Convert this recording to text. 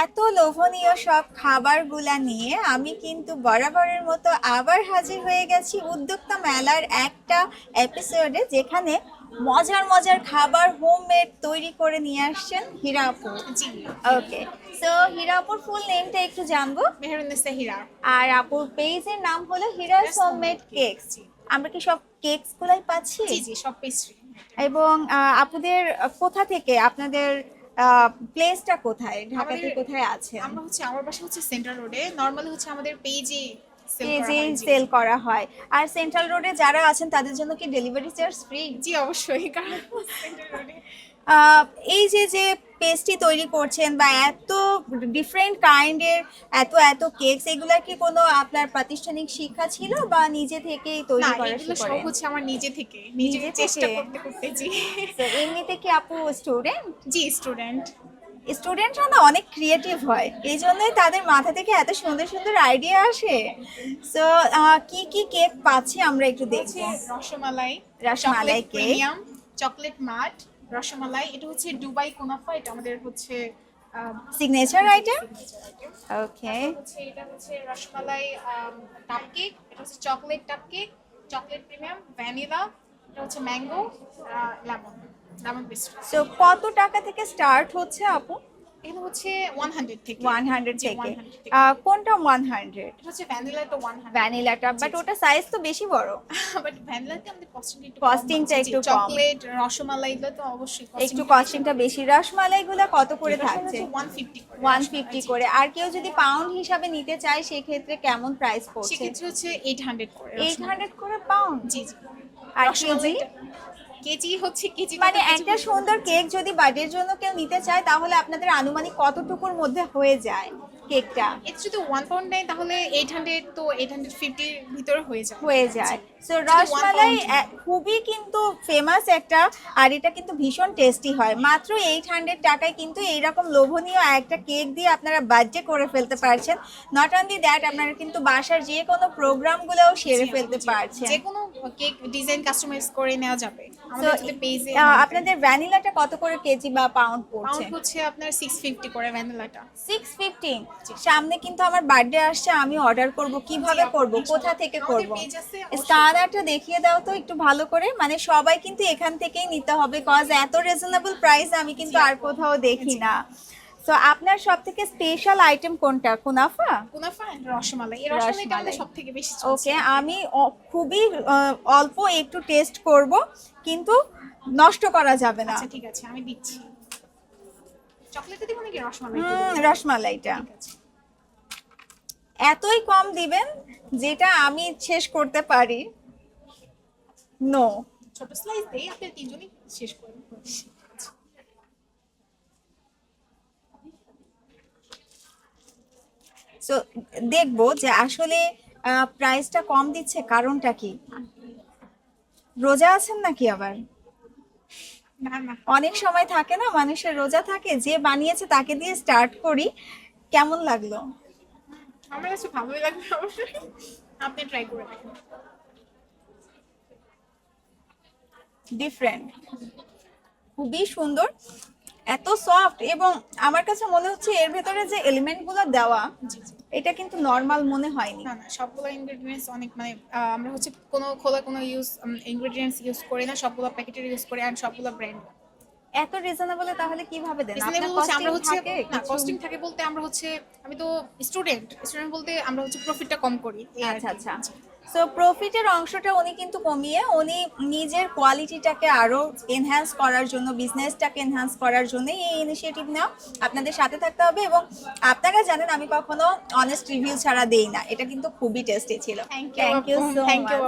এত লোভনীয় সব খাবারগুলা নিয়ে আমি কিন্তু বরাবরের মতো আবার হাজির হয়ে গেছি উদ্যোক্তা মেলার একটা এপিসোডে যেখানে মজার মজার খাবার হোমমেড তৈরি করে নিয়ে আসছেন হীরাপুর। জি। ওকে সো হীরাপুর ফুল নেমটা একটু জানব? মেহরুন্নেসা হীরা। আর আপুর পেজের নাম হলো হীরাস হোমমেড কেকস আমরা কি সব কেকস গুলাই পাচ্ছি? জি জি সব পেস্ট্রি এবং আপুদের কোথা থেকে আপনাদের প্লেসটা কোথায়? ঢাকাতে কোথায় আছে? আমরা হচ্ছে আমার বাসা হচ্ছে সেন্ট্রাল রোডে নর্মালি হচ্ছে আমাদের পেজে পেজে সেল করা হয়। আর সেন্ট্রাল রোডে যারা আছেন তাদের জন্য কি ডেলিভারি চার্জ ফ্রি জি অবশ্যই কারণ এই যে যে পেস্ট্রি তৈরি করছেন বা এত ডিফারেন্ট কাইন্ডের এত এত কেকস এগুলা কি কোনো আপনার প্রাতিষ্ঠানিক শিক্ষা ছিল বা নিজে থেকেই তৈরি করা এগুলো সব হচ্ছে আমার নিজে থেকে নিজে চেষ্টা করতে করতে জি। এমনিতে কি আপু স্টুডেন্ট জি স্টুডেন্ট স্টুডেন্টরা না অনেক ক্রিয়েটিভ হয় এই জন্যই তাদের মাথা থেকে এত সুন্দর সুন্দর আইডিয়া আসে। সো কি কি কেক পাচ্ছি আমরা একটু দেখব। রসমালাই রসমালাই। প্রিমিয়াম চকলেট মাট রসমালাই এটা হচ্ছে দুবাই কোনাফা এটা আমাদের হচ্ছে সিগনেচার আইটেম ওকে হচ্ছে এটা হচ্ছে রসমালাই টাপ কেক এটা হচ্ছে চকলেট টাপকেক চকলেট প্রিমিয়াম ভ্যানিলা এটা হচ্ছে mango lemon lemon pastry so কত টাকা থেকে স্টার্ট হচ্ছে আপু? এটা হচ্ছে ওয়ান হান্ড্রেড থেকে। ওয়ান হান্ড্রেড জি, থেকে 100 থেকে। কোনটা ওয়ান হান্ড্রেড এটা হচ্ছে ভ্যানিলা তো ওয়ান হান্ড্রেড ভ্যানিলাটা বাট ওটা সাইজ তো বেশি বড়। বাট ভ্যানিলাতে আমাদের কস্টিং একটু কম। চকলেট রসমালাই এগুলো তো অবশ্যই একটু কস্টিংটা বেশি রসমালাইগুলো কত করে থাকছে? ওয়ান ফিফটি ওয়ান ফিফটি করে। আর কেউ যদি পাউন্ড হিসাবে নিতে চায় সেক্ষেত্রে কেমন প্রাইস পড়ছে? সেক্ষেত্রে হচ্ছে এইট হান্ড্রেড করে এইট হান্ড্রেড করে পাউন্ড জি জি। আর কেজি কেজি হচ্ছে কেজি মানে একটা সুন্দর কেক যদি বার্থডের জন্য কেউ নিতে চায় তাহলে আপনাদের আনুমানিক কতটুকুর মধ্যে হয়ে যায় কেকটা? এটা যদি ওয়ান পাউন্ড নেয় তাহলে এইট হান্ড্রেড তো এইট হান্ড্রেড ফিফটির ভিতরে হয়ে যায়। হয়ে যায়। সো রসমালাই খুবই কিন্তু ফেমাস একটা আর এটা কিন্তু ভীষণ টেস্টি হয়। মাত্র এইট হান্ড্রেড টাকায় কিন্তু এইরকম লোভনীয় একটা কেক দিয়ে আপনারা বার্থডে করে ফেলতে পারছেন। নট অনলি দ্যাট আপনারা কিন্তু বাসার যে কোনো প্রোগ্রামগুলোও সেরে ফেলতে। পারছেন। যে কোনো কেক ডিজাইন কাস্টমাইজ করে নেওয়া যাবে। আপনাদের ভ্যানিলাটা কত করে কেজি বা পাউন্ড পড়ছে? পাউন্ড হচ্ছে আপনার সিক্স ফিফটি করে ভ্যানিলাটা। সিক্স ফিফটিন সামনে কিন্তু আমার বার্থডে আসছে আমি অর্ডার করব কীভাবে করব কোথা থেকে করব। স্কানারটা দেখিয়ে দাও তো একটু ভালো করে মানে সবাই কিন্তু এখান থেকেই নিতে হবে কজ এত রিজনেবল প্রাইস আমি কিন্তু আর কোথাও দেখি না। তো আপনার সব থেকে স্পেশাল আইটেম কোনটা কুনাফা? কুনাফা and রসমালাই। এই রসমালাইটা রসমালাই। আমাদের সব থেকে বেশি ওকে আমি খুবই অল্প একটু টেস্ট করব কিন্তু নষ্ট করা যাবে না। আচ্ছা ঠিক আছে আমি দিচ্ছি। চকলেটে দিব নাকি রসমালাই রসমালাইটা। এতই কম দিবেন যেটা আমি শেষ করতে পারি? নো ছোট স্লাইস দেই আপনি তিনজনই শেষ সো দেখব যে আসলে প্রাইসটা কম দিচ্ছে কারণটা কি? রোজা আছেন নাকি আবার? অনেক সময় থাকে না মানুষের রোজা থাকে যে বানিয়েছে তাকে দিয়ে স্টার্ট করি। কেমন লাগল? আমার কাছে ভালোই অবশ্যই। আপনি ট্রাই করে দেখুন। ডিফারেন্ট খুবই সুন্দর। এত সফট এবং আমার কাছে মনে হচ্ছে এর ভেতরে যে এলিমেন্টগুলো দেওয়া জি জি। এটা কিন্তু নর্মাল মনে হয়নি। না না সবগুলো ইনগ্রেডিয়েন্টস অনেক মানে আমরা হচ্ছে কোনো খোলা কোনো ইউজ ইনগ্রেডিয়েন্টস ইউজ করি না সবগুলো প্যাকেটের ইউজ করি আর সবগুলো ব্র্যান্ড এত রিজনেবলে তাহলে কীভাবে দেন? হচ্ছে আমরা হচ্ছে না কস্টিং থাকে বলতে আমরা হচ্ছে আমি তো স্টুডেন্ট স্টুডেন্ট বলতে আমরা হচ্ছে প্রফিটটা কম করি আচ্ছা আচ্ছা। সো প্রফিটের অংশটা উনি কিন্তু কমিয়ে উনি নিজের কোয়ালিটিটাকে আরও এনহ্যান্স করার জন্য বিজনেসটাকে এনহ্যান্স করার জন্যই এই ইনিশিয়েটিভ নেওয়া আপনাদের সাথে থাকতে হবে এবং আপনারা জানেন আমি কখনো অনেস্ট রিভিউ ছাড়া দেই না। এটা কিন্তু খুবই টেস্টি ছিল। Thank you thank you